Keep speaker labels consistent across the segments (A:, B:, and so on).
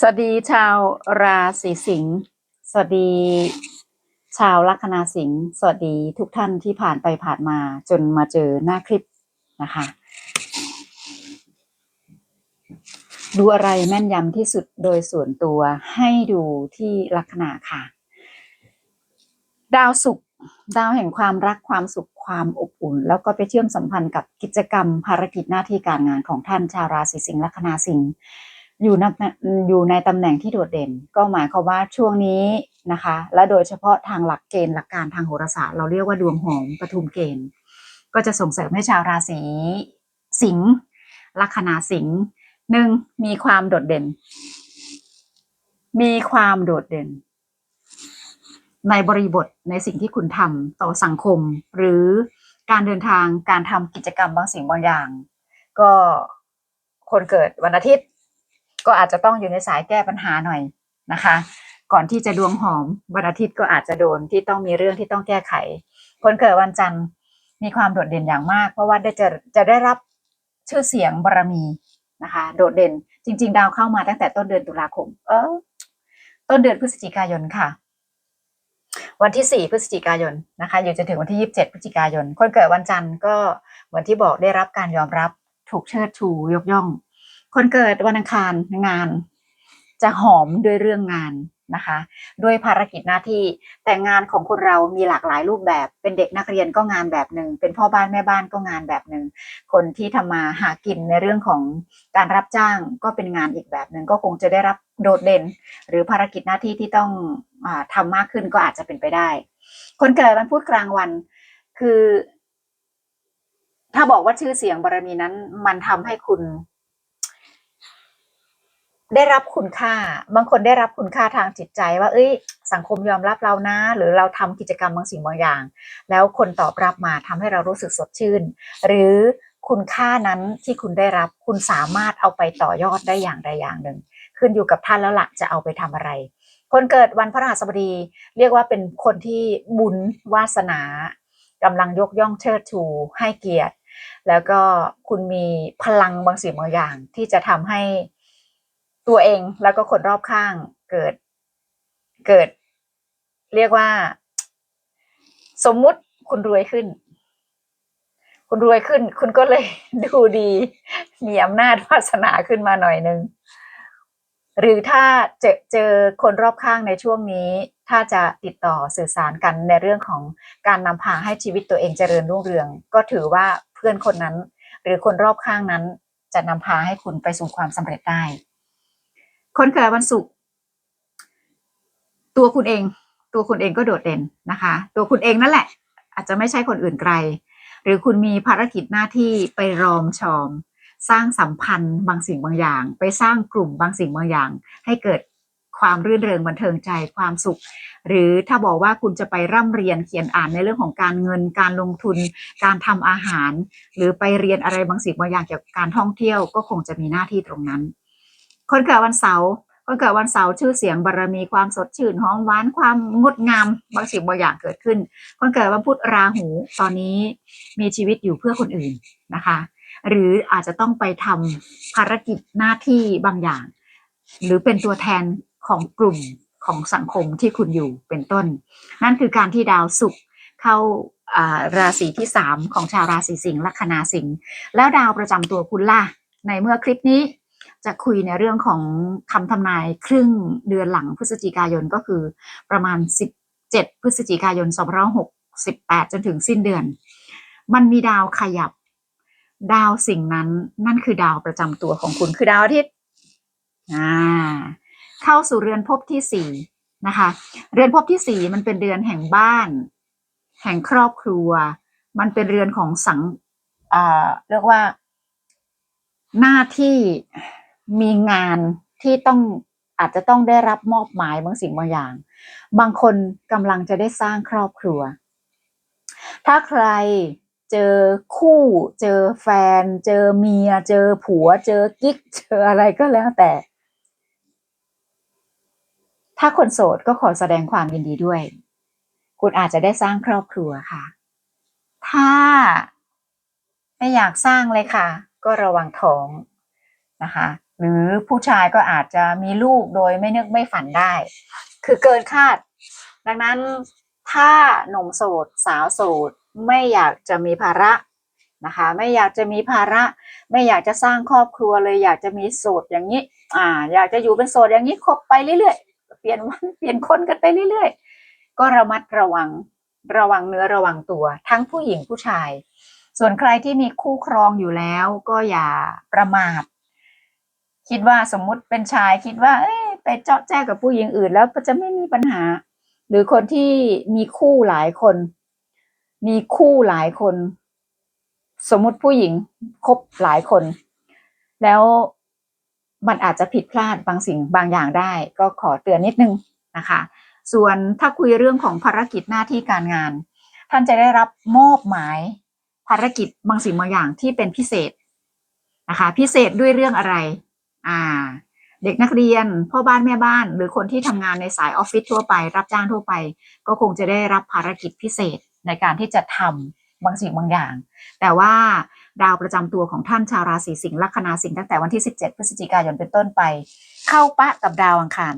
A: สวัสดีชาวราศีสิงห์ สวัสดี ชาวลัคนาสิงห์ สวัสดีทุกท่านที่ผ่านไปผ่านมาจนมาเจอหน้าคลิปนะคะ ดูอะไรแม่นยำที่สุดโดยส่วนตัวให้ดูที่ลัคนาค่ะ ดาวศุกร์ดาวแห่งความรักความสุขความอบอุ่น แล้วก็ไปเชื่อมสัมพันธ์กับกิจกรรมภารกิจหน้าที่การงานของท่านชาวราศีสิงห์ลัคนาสิงห์ อยู่ในอยู่ในตำแหน่งที่โดดเด่น ก็หมายความว่าช่วงนี้นะคะ และโดยเฉพาะทางหลักเกณฑ์หลักการทางโหราศาสตร์เราเรียกว่าดวงหอมปทุมเกณฑ์ ก็จะส่งเสริมให้ชาวราศีสิงห์ลัคนาสิงห์หนึ่งมีความโดดเด่น มีความโดดเด่น ในบริบทในสิ่งที่คุณทำต่อสังคม หรือการเดินทางการทำกิจกรรมบางสิ่งบางอย่าง ก็คนเกิดวันอาทิตย์ ก็อาจจะต้องอยู่ในสายแก้ปัญหาหน่อยนะคะ ก่อนที่จะดวงหอมวันอาทิตย์ก็อาจจะโดนที่ต้องมีเรื่องที่ต้องแก้ไข คนเกิดวันจันทร์มีความโดดเด่นอย่างมาก เพราะว่าได้จะจะได้รับชื่อเสียงบารมีนะคะ โดดเด่นจริง ๆ ดาวเข้ามาตั้งแต่ต้นเดือนตุลาคม เออต้นเดือนพฤศจิกายนค่ะ วันที่4พฤศจิกายนนะคะอยู่จนถึงวันที่27พฤศจิกายน คนเกิดวันจันทร์ก็เหมือนที่บอกได้รับการยอมรับถูกเชิดชูยกย่อง คนเกิดวันอังคารงาน จะหอมด้วยเรื่องงานนะคะ ด้วยภารกิจหน้าที่แต่งานของคนเรามีหลากหลายรูปแบบ เป็นเด็กนักเรียนก็งานแบบหนึ่งเป็นพ่อบ้านแม่บ้านก็งานแบบหนึ่งคนที่ทำมาหากินในเรื่องของการรับจ้างก็เป็นงานอีกแบบหนึ่งก็คงจะได้รับโดดเด่น หรือภารกิจหน้าที่ที่ต้องอาทำมากขึ้นก็อาจจะเป็นไปได้ คนเกิดวันพุธกลางวันคือ ถ้าบอกว่าชื่อเสียงบารมีนั้น มันทำให้คุณ ได้รับคุณค่า บางคนได้รับคุณค่าทางจิตใจว่า เอ้ย สังคมยอมรับเรานะ หรือเราทำกิจกรรมบางสิ่งบางอย่าง แล้วคนตอบรับมาทำให้เรารู้สึกสดชื่น หรือคุณค่านั้นที่คุณได้รับคุณสามารถเอาไปต่อยอดได้อย่างใดอย่างหนึ่ง ขึ้นอยู่กับท่านแล้วละ่ะจะเอาไปทำอะไร คนเกิดวันพระรหัสบดี เรียกว่าเป็นคนที่บุญวาสนากำลังยกย่องเชิดชูให้เกียรติ แล้วก็คุณมีพลังบางสิ่งบางอย่างที่จะทำให้ ตัวเองแล้วก็คนรอบข้างเกิดเกิด เรียกว่า สมมุติคุณรวยขึ้น คุณรวยขึ้น คุณก็เลยดูดี มีอำนาจวาสนาขึ้นมาหน่อยนึงหรือถ้าเจอเจอคนรอบข้างในช่วงนี้ ถ้าจะติดต่อสื่อสารกันในเรื่องของการนำพาให้ชีวิตตัวเองเจริญรุ่งเรือง ก็ถือว่าเพื่อนคนนั้น หรือคนรอบข้างนั้นจะนำพาให้คุณไปสู่ความสำเร็จได้ คนเกิดวันศุกร์ตัวคุณเอง ตัวคุณเองก็โดดเด่นนะคะ ตัวคุณเองนั่นแหละ อาจจะไม่ใช่คนอื่นไกล หรือคุณมีภารกิจหน้าที่ไปรอมชอม สร้างสัมพันธ์บางสิ่งบางอย่าง ไปสร้างกลุ่มบางสิ่งบางอย่าง ให้เกิดความรื่นเริงบันเทิงใจความสุข หรือถ้าบอกว่าคุณจะไปร่ำเรียนเขียนอ่านในเรื่องของการเงินการลงทุน การทำอาหาร หรือไปเรียนอะไรบางสิ่งบางอย่างเกี่ยวกับการท่องเที่ยวก็คงจะมีหน้าที่ตรงนั้น คนเกิดวันเสาร์คนเกิดวันเสาร์ชื่อเสียงบารมีความสดชื่นหอมหวานความงดงามบางสิ่งบางอย่างเกิดขึ้น คนเกิดวันพุธราหูตอนนี้มีชีวิตอยู่เพื่อคนอื่นนะคะ หรืออาจจะต้องไปทำภารกิจหน้าที่บางอย่าง หรือเป็นตัวแทนของกลุ่มของสังคมที่คุณอยู่เป็นต้น นั่นคือการที่ดาวศุกร์เข้าราศีที่สามของชาวราศีสิงห์ลัคนาสิงห์แล้วดาวประจำตัวคุณล่ะในเมื่อคลิปนี้ จะคุยในเรื่องของคำทำนายครึ่งเดือนหลังพฤศจิกายนก็คือประมาณ 17 พฤศจิกายน2568 จนถึงสิ้นเดือน มันมีดาวขยับ ดาวสิ่งนั้นนั่นคือดาวประจำตัวของคุณคือดาวอาทิตย์เข้าสู่เรือนภพที่สี่นะคะ เรือนภพที่สี่มันเป็นเรือนแห่งบ้าน แห่งครอบครัว มันเป็นเรือนของสังอ่าเรียกว่าหน้าที่ มีงานที่ต้องอาจจะต้องได้รับมอบหมายบางสิ่งบางอย่าง บางคนกำลังจะได้สร้างครอบครัว ถ้าใครเจอคู่ เจอแฟน เจอเมีย เจอผัว เจอกิ๊ก เจออะไรก็แล้วแต่ ถ้าคนโสดก็ขอแสดงความยินดีด้วย คุณอาจจะได้สร้างครอบครัวค่ะ ถ้าไม่อยากสร้างเลยค่ะ ก็ระวังท้องนะคะ หรือผู้ชายก็อาจจะมีลูกโดยไม่นึกไม่ฝันได้ คือเกินคาด ดังนั้นถ้าหนุ่มโสด สาวโสด ไม่อยากจะมีภาระนะคะ ไม่อยากจะมีภาระ ไม่อยากจะสร้างครอบครัวเลย อยากจะมีโสดอย่างนี้ อ่า อยากจะอยู่เป็นโสดอย่างนี้คบไปเรื่อยๆ เปลี่ยนวันเปลี่ยนคนกันไปเรื่อยๆ ก็ระมัดระวังระวังเนื้อระวังตัว ทั้งผู้หญิงผู้ชาย ส่วนใครที่มีคู่ครองอยู่แล้ว ก็อย่าประมาท คิดว่าสมมุติเป็นชายคิดว่า เอ้ยไปเจาะแจ้กับผู้หญิงอื่น แล้วจะไม่มีปัญหา หรือคนที่มีคู่หลายคน มีคู่หลายคน สมมุติผู้หญิงคบหลายคน แล้วมันอาจจะผิดพลาดบางสิ่งบางอย่างได้ ก็ขอเตือนนิดนึงนะคะ ส่วนถ้าคุยเรื่องของภารกิจหน้าที่การงาน ท่านจะได้รับมอบหมายภารกิจบางสิ่งบางอย่างที่เป็นพิเศษนะคะ พิเศษด้วยเรื่องอะไร อ่า เด็กนักเรียนพ่อบ้านแม่บ้าน หรือคนที่ทำงานในสายออฟฟิศทั่วไป รับจ้างทั่วไป ก็คงจะได้รับภารกิจพิเศษในการที่จะทำบางสิ่งบางอย่าง แต่ว่าดาวประจำตัวของท่านชาวราศีสิงห์ลัคนาสิงห์ตั้งแต่วันที่ 17 พฤศจิกายนเป็นต้นไป เข้าปะกับดาวอังคาร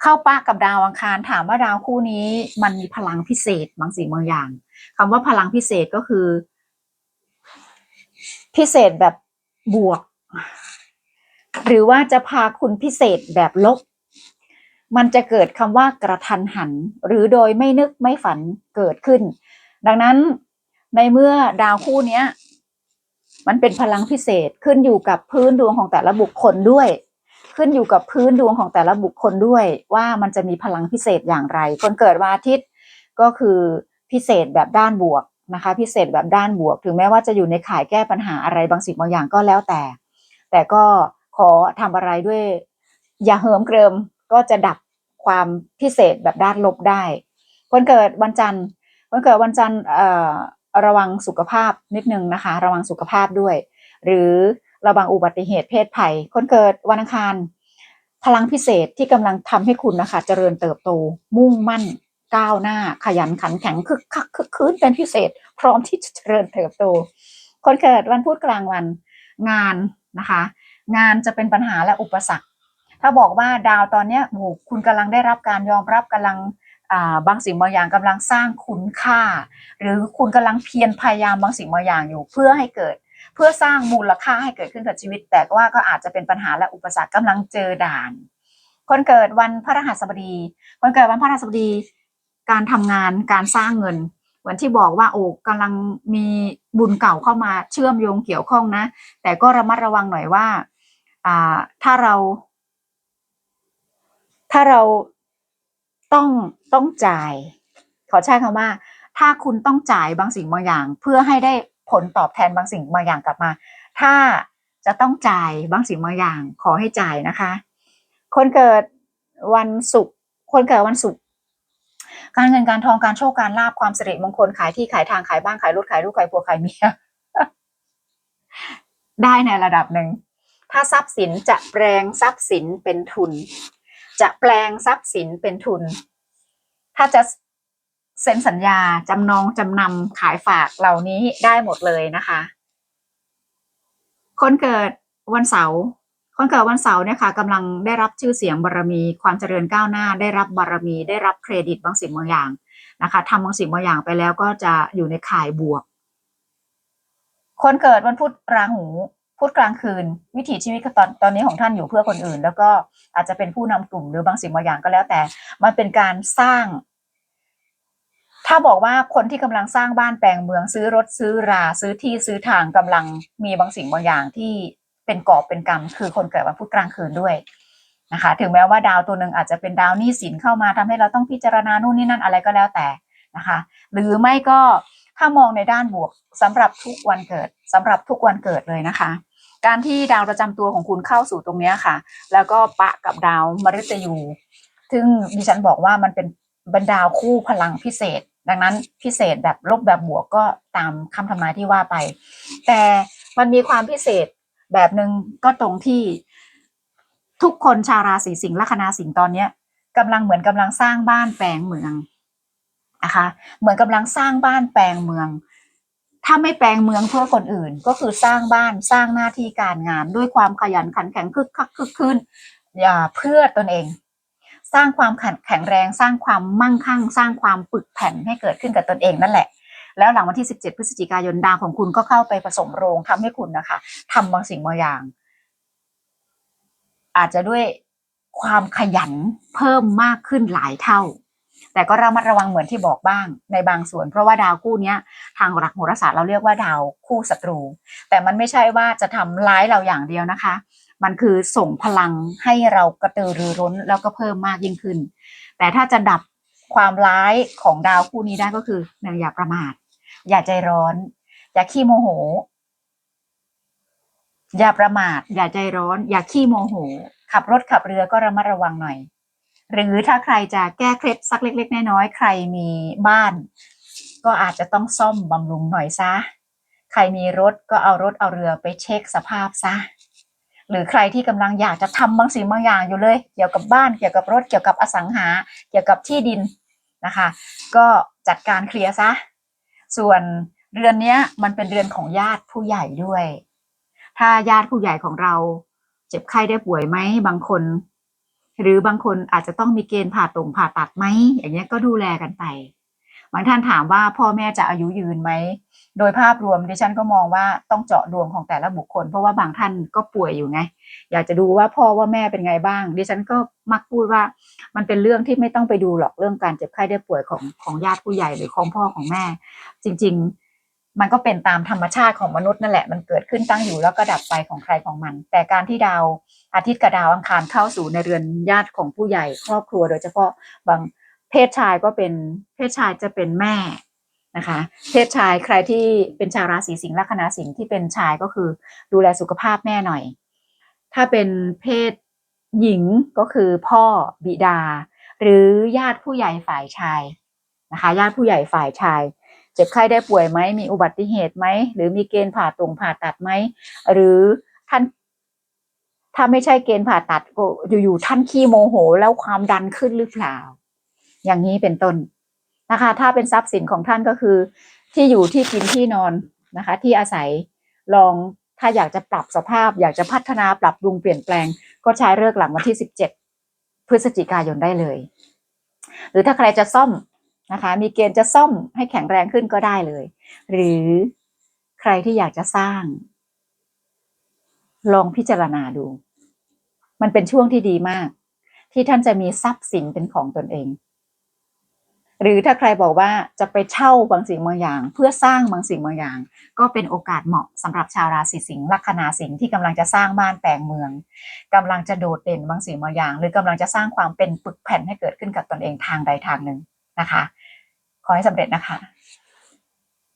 A: เข้าปะกับดาวอังคารถามว่าดาวคู่นี้ มันมีพลังพิเศษบางสิ่งบางอย่างคำว่าพลังพิเศษก็คือ พิเศษแบบบวก หรือว่าจะพาคุณพิเศษแบบลบ มันจะเกิดคำว่ากระทันหัน หรือโดยไม่นึกไม่ฝันเกิดขึ้น ดังนั้นในเมื่อดาวคู่นี้มันเป็นพลังพิเศษขึ้นอยู่กับพื้นดวงของแต่ละบุคคลด้วย ขึ้นอยู่กับพื้นดวงของแต่ละบุคคลด้วย ว่ามันจะมีพลังพิเศษอย่างไร คนเกิดวันอาทิตย์ก็คือพิเศษแบบด้านบวกนะคะ พิเศษแบบด้านบวก ถึงแม้ว่าจะอยู่ในข่ายแก้ปัญหาอะไรบางสิ่งบางอย่างก็แล้วแต่ แต่ก็ อทำอะไรด้วย อย่าเหิมเกริมก็จะดับความพิเศษแบบด้านลบได้คนเกิดวันจันทร์คนเกิดวันจันทร์ระวังสุขภาพนิดนึงนะคะ ระวังสุขภาพด้วย หรือระวังอุบัติเหตุเพศภัย คนเกิดวันอังคาร พลังพิเศษที่กำลังทำให้คุณนะคะ เจริญเติบโต มุ่งมั่น ก้าวหน้า ขยันขันแข็งคึกคักคึกคืนเป็นพิเศษ พร้อมที่จะเจริญเติบโต คนเกิดวันพุธกลางวันงานนะคะ งานจะเป็นปัญหาและอุปสรรค ถ้าบอกว่าดาวตอนนี้โอ้โหคุณกำลังได้รับการยอมรับกำลังบางสิ่งบางอย่างกำลังสร้างคุณค่า หรือคุณกำลังเพียรพยายามบางสิ่งบางอย่างอยู่เพื่อให้เกิด เพื่อสร้างมูลค่าให้เกิดขึ้นกับชีวิต แต่ว่าก็อาจจะเป็นปัญหาและอุปสรรคกำลังเจอด่าน คนเกิดวันพฤหัสบดี คนเกิดวันพฤหัสบดี การทำงานการสร้างเงินเหมือนที่บอกว่าโอ้กำลังมีบุญเก่าเข้ามาเชื่อมโยงเกี่ยวข้องนะ แต่ก็ระมัดระวังหน่อยว่า ถ้าเรา ถ้าเราต้องต้องจ่าย ขอใช้คำว่า ถ้าคุณต้องจ่ายบางสิ่งบางอย่าง เพื่อให้ได้ผลตอบแทนบางสิ่งบางอย่างกลับมา ถ้าจะต้องจ่ายบางสิ่งบางอย่าง ขอให้จ่ายนะคะ คนเกิดวันศุกร์คนเกิดวันศุกร์การเงินการทองการโชคการลาบความสิริมงคลขายที่ขายทางขายบ้านขายรถขายลูกขายผัวขายเมียได้ในระดับหนึ่ง ถ้าทรัพย์สินจะแปลงทรัพย์สินเป็นทุน จะแปลงทรัพย์สินเป็นทุน ถ้าจะเซ็นสัญญา จำนองจำนำขายฝากเหล่านี้ได้หมดเลยนะคะ คนเกิดวันเสาร์คนเกิดวันเสาร์เนี่ยค่ะกำลังได้รับชื่อเสียงบารมี ความเจริญก้าวหน้า ได้รับบารมี ได้รับเครดิตบางสิ่งบางอย่างนะคะทำบางสิ่งบางอย่างไปแล้วก็จะอยู่ในข่ายบวก คนเกิดวันพุธราหู พุธกลางคืน วิถีชีวิตตอนตอนนี้ของท่านอยู่เพื่อคนอื่น แล้วก็อาจจะเป็นผู้นำกลุ่มหรือบางสิ่งบางอย่างก็แล้วแต่ มันเป็นการสร้าง ถ้าบอกว่าคนที่กำลังสร้างบ้านแปลงเมืองซื้อรถซื้อรา ซื้อที่ซื้อทางกำลังมีบางสิ่งบางอย่างที่เป็นกอบเป็นกรรม คือคนเกิดวันพุธกลางคืนด้วยนะคะ ถึงแม้ว่าดาวตัวหนึ่งอาจจะเป็นดาวนี้สินเข้ามาทำให้เราต้องพิจารณานู่นนี่นั่นอะไรก็แล้วแต่นะคะ หรือไม่ก็ถ้ามองในด้านบวกสำหรับทุกวันเกิดสำหรับทุกวันเกิดเลยนะคะ การที่ดาวประจำตัวของคุณเข้าสู่ตรงเนี้ยค่ะ แล้วก็ปะกับดาวมฤตยู ซึ่งดิฉันบอกว่ามันเป็นบรรดาวคู่พลังพิเศษ ดังนั้นพิเศษแบบลบแบบบวกก็ตามคำทำนายที่ว่าไป แต่มันมีความพิเศษแบบหนึ่งก็ตรงที่ทุกคนชาวราศีสิงห์ลัคนาสิงห์ตอนเนี้ยกำลังเหมือนกำลังสร้างบ้านแปลงเมืองนะคะ เหมือนกำลังสร้างบ้านแปลงเมือง ถ้าไม่แปลงเมืองเพื่อคนอื่น ก็คือสร้างบ้านสร้างหน้าที่การงาน ด้วยความขยันขันแข็งคึกคักคึกคืนอย่าเพื่อตนเอง สร้างความแข็งแรง สร้างความมั่งคั่ง สร้างความปึกแผ่นให้เกิดขึ้นกับตนเองนั่นแหละ แล้วหลังวันที่ 17 พฤศจิกายนดาวของคุณก็เข้าไปผสมโรงทำให้คุณนะคะทำบางสิ่งบางอย่าง อาจจะด้วยความขยันเพิ่มมากขึ้นหลายเท่า แต่ก็ระมัดระวังเหมือนที่บอกบ้างในบางส่วน เพราะว่าดาวคู่นี้ทางหลักโหราศาสตร์เราเรียกว่าดาวคู่ศัตรู แต่มันไม่ใช่ว่าจะทำร้ายเราอย่างเดียวนะคะ มันคือส่งพลังให้เรากระตือรือร้นแล้วก็เพิ่มมากยิ่งขึ้น แต่ถ้าจะดับความร้ายของดาวคู่นี้ได้ก็คือหนึ่งอย่าประมาท อย่าใจร้อน อย่าขี้โมโห อย่าประมาท อย่าใจร้อน อย่าขี้โมโห ขับรถขับเรือก็ระมัดระวังหน่อย หรือถ้าใครจะแก้เคล็ดสักเล็ก ๆ น้อยๆใครมีบ้าน ก็อาจจะต้องซ่อมบำรุงหน่อยซะ ใครมีรถก็เอารถเอาเรือไปเช็คสภาพซะ หรือใครที่กำลังอยากจะทำบางสิ่งบางอย่างอยู่เลย เกี่ยวกับบ้านเกี่ยวกับรถเกี่ยวกับอสังหา เกี่ยวกับที่ดินนะคะ ก็จัดการเคลียร์ซะ ส่วนเรือนเนี้ยมันเป็นเรือนของญาติผู้ใหญ่ด้วย ถ้าญาติผู้ใหญ่ของเรา เจ็บไข้ได้ป่วยไหมบางคน หรือบางคนอาจจะต้องมีเกณฑ์ผ่าตรงผ่าตัดไหมอย่างเงี้ยก็ดูแลกันไปบางท่านถามว่าพ่อแม่จะอายุยืนไหม โดยภาพรวมดิฉันก็มองว่าต้องเจาะดวงของแต่ละบุคคล เพราะว่าบางท่านก็ป่วยอยู่ไง อยากจะดูว่าพ่อว่าแม่เป็นไงบ้าง ดิฉันก็มักพูดว่ามันเป็นเรื่องที่ไม่ต้องไปดูหรอกเรื่องการเจ็บไข้ได้ป่วยของของญาติผู้ใหญ่หรือของพ่อของแม่ จริง ๆ มันก็เป็นตามธรรมชาติของมนุษย์นั่นแหละ มันเกิดขึ้นตั้งอยู่แล้วก็ดับไปของใครของมัน แต่การที่ดาวอาทิตย์กับดาวอังคารเข้าสู่ในเรือนญาติของผู้ใหญ่ครอบครัว โดยเฉพาะบางเพศชายก็เป็นเพศชายจะเป็นแม่นะคะ เพศชายใครที่เป็นชาวราศีสิงห์ลัคนาสิงห์ที่เป็นชายก็คือดูแลสุขภาพแม่หน่อย ถ้าเป็นเพศหญิงก็คือพ่อบิดา หรือญาติผู้ใหญ่ฝ่ายชายนะคะ ญาติผู้ใหญ่ฝ่ายชาย เจ็บไข้ได้ป่วยไหมมีอุบัติเหตุไหมหรือมีเกณฑ์ผ่าตรงผ่าตัดไหมหรือท่านถ้าไม่ใช่เกณฑ์ผ่าตัดก็อยู่ๆท่านขี้โมโห แล้วความดันขึ้นหรือเปล่า อย่างนี้เป็นต้นนะคะ ถ้าเป็นทรัพย์สินของท่านก็คือ ที่อยู่ที่กินที่นอนนะคะ ที่อาศัยลองถ้าอยากจะปรับสภาพ อยากจะพัฒนาปรับปรุงเปลี่ยนแปลง ก็ใช้เลิกหลังวันที่ 17 พฤศจิกายนได้เลย หรือถ้าใครจะซ่อม นะคะ มีเกณฑ์จะซ่อมให้แข็งแรงขึ้นก็ได้เลย หรือใครที่อยากจะสร้าง ลองพิจารณาดู มันเป็นช่วงที่ดีมาก ที่ท่านจะมีทรัพย์สินเป็นของตนเอง หรือถ้าใครบอกว่าจะไปเช่าบางสิ่งบางอย่าง เพื่อสร้างบางสิ่งบางอย่าง ก็เป็นโอกาสเหมาะสำหรับชาวราศีสิงห์ลัคนาสิงห์ที่กำลังจะสร้างบ้านแปลงเมืองกำลังจะโดดเด่นบางสิ่งบางอย่าง หรือกำลังจะสร้างความเป็นปึกแผ่นให้เกิดขึ้นกับตนเองทางใดทางหนึ่ง นะคะ ขอให้สำเร็จนะคะ